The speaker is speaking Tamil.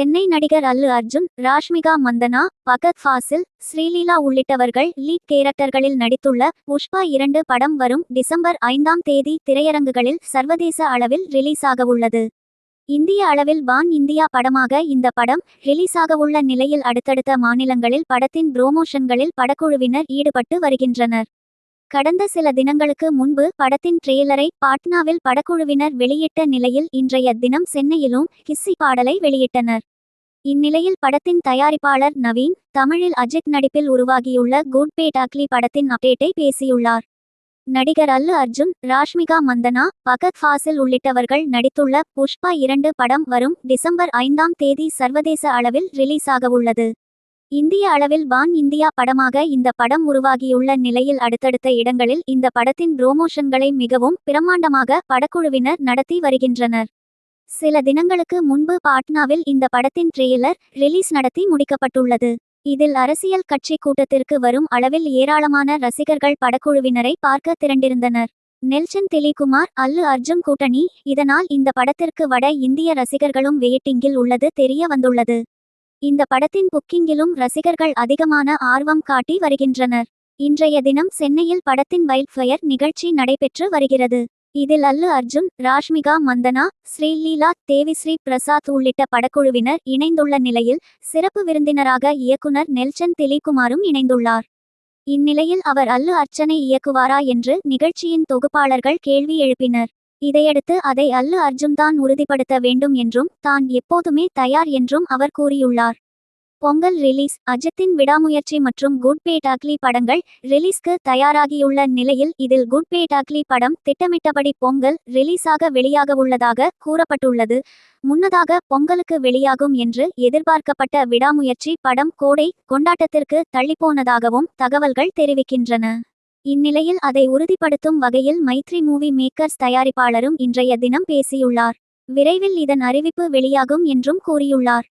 சென்னை நடிகர் அல்லு அர்ஜுன் ராஷ்மிகா மந்தனா பகத் ஃபாசில் ஸ்ரீலீலா உள்ளிட்டவர்கள் லீட் கேரக்டர்களில் நடித்துள்ள புஷ்பா இரண்டு படம் வரும் டிசம்பர் ஐந்தாம் தேதி திரையரங்குகளில் சர்வதேச அளவில் ரிலீஸ் உள்ளது. இந்திய அளவில் பான் இந்தியா படமாக இந்த படம் ரிலீஸாகவுள்ள நிலையில் அடுத்தடுத்த மாநிலங்களில் படத்தின் புரோமோஷன்களில் படக்குழுவினர் ஈடுபட்டு வருகின்றனர். கடந்த சில தினங்களுக்கு முன்பு படத்தின் ட்ரெய்லரை பாட்னாவில் படக்குழுவினர் வெளியிட்ட நிலையில் இன்றைய தினம் சென்னையிலும் கிஸ்ஸி பாடலை வெளியிட்டனர். இந்நிலையில் படத்தின் தயாரிப்பாளர் நவீன் தமிழில் அஜித் நடிப்பில் உருவாகியுள்ள குட் பே டாக்லி படத்தின் அப்டேட்டை பேசியுள்ளார். நடிகர் அல்லு அர்ஜுன் ராஷ்மிகா மந்தனா பகத் ஃபாசில் உள்ளிட்டவர்கள் நடித்துள்ள புஷ்பா இரண்டு படம் வரும் டிசம்பர் ஐந்தாம் தேதி சர்வதேச அளவில் ரிலீஸ் ஆகவுள்ளது. இந்திய அளவில் பான் இந்தியா படமாக இந்த படம் உருவாகியுள்ள நிலையில் அடுத்தடுத்த இடங்களில் இந்த படத்தின் புரோமோஷன்களை மிகவும் பிரமாண்டமாக படக்குழுவினர் நடத்தி வருகின்றனர். சில தினங்களுக்கு முன்பு பாட்னாவில் இந்த படத்தின் ட்ரெய்லர் ரிலீஸ் நடத்தி முடிக்கப்பட்டுள்ளது. இதில் அரசியல் கட்சி கூட்டத்திற்கு வரும் அளவில் ஏராளமான ரசிகர்கள் படக்குழுவினரை பார்க்க திரண்டிருந்தனர். நெல்சன் திலிகுமார் அல்லு அர்ஜுன் கூட்டணி இதனால் இந்த படத்திற்கு வட இந்திய ரசிகர்களும் வெயிட்டிங்கில் உள்ளது தெரிய வந்துள்ளது. இந்த படத்தின் புக்கிங்கிலும் ரசிகர்கள் அதிகமான ஆர்வம் காட்டி வருகின்றனர். இன்றைய தினம் சென்னையில் படத்தின் வைல்ட்ஃபயர் நிகழ்ச்சி நடைபெற்று வருகிறது. இதில் அல்லு அர்ஜுன் ராஷ்மிகா மந்தனா ஸ்ரீலீலா தேவிஸ்ரீ பிரசாத் உள்ளிட்ட படக்குழுவினர் இணைந்துள்ள நிலையில் சிறப்பு விருந்தினராக இயக்குனர் நெல்சன் திலிகுமாரும் இணைந்துள்ளார். இந்நிலையில் அவர் அல்லு அர்ச்சனை இயக்குவாரா என்று நிகழ்ச்சியின் தொகுப்பாளர்கள் கேள்வி எழுப்பினர். இதையடுத்து அதை அல்லு அர்ஜுன் தான் உறுதிப்படுத்த வேண்டும் என்றும் தான் எப்போதுமே தயார் என்றும் அவர் கூறியுள்ளார். பொங்கல் ரிலீஸ் அஜித்தின் விடாமுயற்சி மற்றும் குட் பே டாக்லி படங்கள் ரிலீஸ்க்கு தயாராகியுள்ள நிலையில் இதில் குட் பே டாக்லி படம் திட்டமிட்டபடி பொங்கல் ரிலீஸாக வெளியாகவுள்ளதாக கூறப்பட்டுள்ளது. முன்னதாக பொங்கலுக்கு வெளியாகும் என்று எதிர்பார்க்கப்பட்ட விடாமுயற்சி படம் கோடை கொண்டாட்டத்திற்கு தள்ளிப்போனதாகவும் தகவல்கள் தெரிவிக்கின்றன. இந்நிலையில் அதை உறுதிப்படுத்தும் வகையில் மைத்ரி மூவி மேக்கர்ஸ் தயாரிப்பாளரும் இன்றைய தினம் பேசியுள்ளார். விரைவில் இதன் அறிவிப்பு வெளியாகும் என்றும் கூறியுள்ளார்.